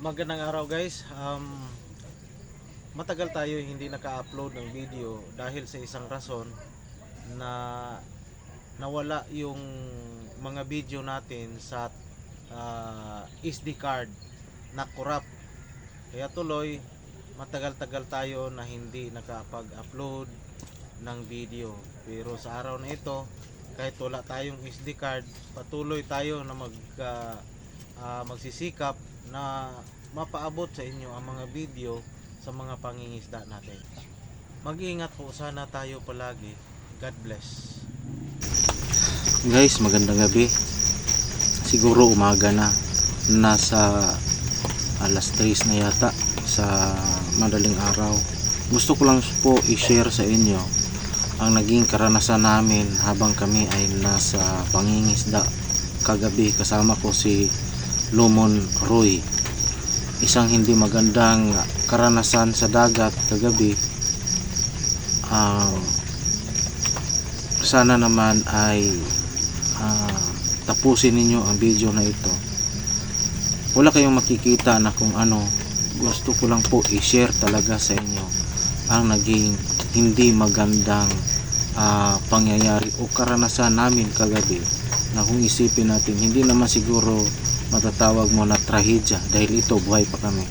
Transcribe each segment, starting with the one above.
Magandang araw guys. Um, matagal tayo hindi naka-upload ng video dahil sa isang rason na nawala yung mga video natin sa ah, SD card na corrupt. Kaya tuloy matagal-tagal tayo na hindi nakapag-upload ng video. Pero sa araw na ito, kahit wala tayong SD card, patuloy tayo na mag ah, ah, magsisikap na mapaabot sa inyo ang mga video sa mga pangingisda natin. Mag-iingat po sana tayo palagi. God bless. Guys, magandang gabi. Siguro umaga na. Nasa alas 3 na yata sa madaling araw. Gusto ko lang po i-share sa inyo ang naging karanasan namin habang kami ay nasa pangingisda kagabi kasama ko si Lumon Roy. Isang hindi magandang karanasan sa dagat kagabi. Um, sana naman ay ah, tapusin ninyo ang video na ito wala kayong makikita na kung ano gusto ko lang po i-share talaga sa inyo ang naging hindi magandang ah, pangyayari o karanasan namin kagabi na kung isipin natin hindi naman siguro matatawag mo na trahedya dahil ito buhay pa kami.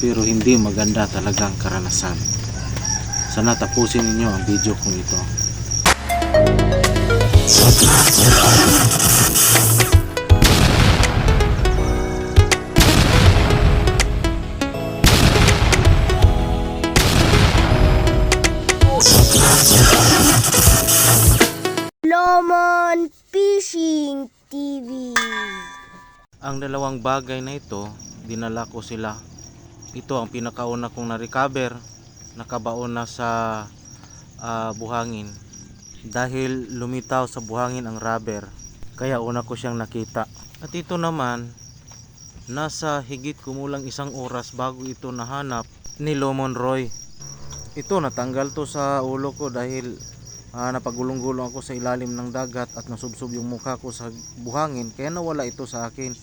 Pero hindi maganda talagang karanasan. Sana tapusin ninyo ang video kong ito. Lomon Fishing TV. Ang dalawang bagay na ito dinala ko sila. Ito ang pinakauna kong na-recover nakabaon na sa ah, buhangin. Dahil lumitaw sa buhangin ang rubber kaya una ko siyang nakita. At ito naman nasa higit kumulang isang oras bago ito nahanap ni Lomon Roy ito natanggal to sa ulo ko dahil ah, napagulong-gulong ako sa ilalim ng dagat at nasubsob yung mukha ko sa buhangin kaya nawala ito sa akin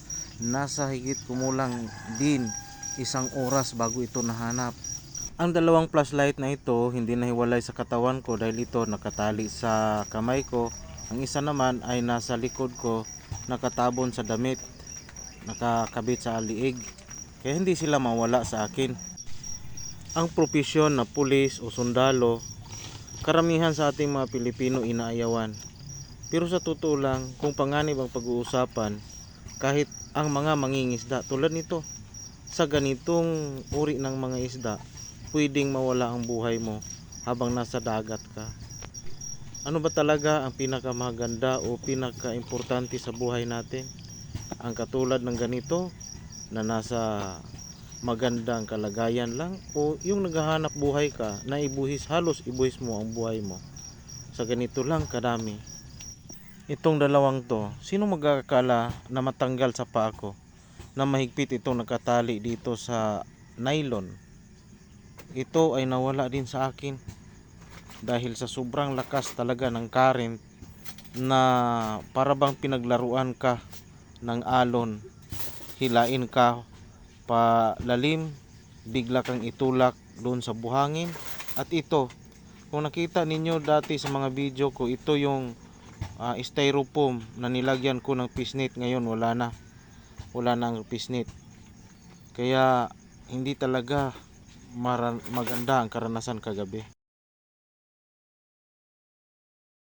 nasa higit kumulang din isang oras bago ito nahanap. Ang dalawang flashlight na ito hindi nahiwalay sa katawan ko dahil ito nakatali sa kamay ko. Ang isa naman ay nasa likod ko nakatabon sa damit nakakabit sa liig. Kaya hindi sila mawala sa akin. Ang propesyon na pulis o sundalo karamihan sa ating mga Pilipino inaayawan. Pero sa totoo lang, kung panganib ang pag-uusapan, kahit ang mga mangingisda tulad nito, sa ganitong uri ng mga isda, pwedeng mawala ang buhay mo habang nasa dagat ka. Ano ba talaga ang pinakamaganda o pinakaimportante sa buhay natin? Ang katulad ng ganito na nasa magandang kalagayan lang o yung naghahanap buhay ka na ibuhis halos ibuhis mo ang buhay mo sa ganito lang kadami itong dalawang to sino magkakala na matanggal sa paa ko na mahigpit itong nakatali dito sa nylon? Ito ay nawala din sa akin dahil sa sobrang lakas talaga ng current na para bang pinaglaruan ka ng alon. Hilain ka palalim bigla kang itulak doon sa buhangin. At ito kung nakita ninyo dati sa mga video ko ito yung ah, styrofoam na nilagyan ko ng pisnit ngayon wala na. Wala na ang pisnit kaya hindi talaga maganda ang karanasan kagabi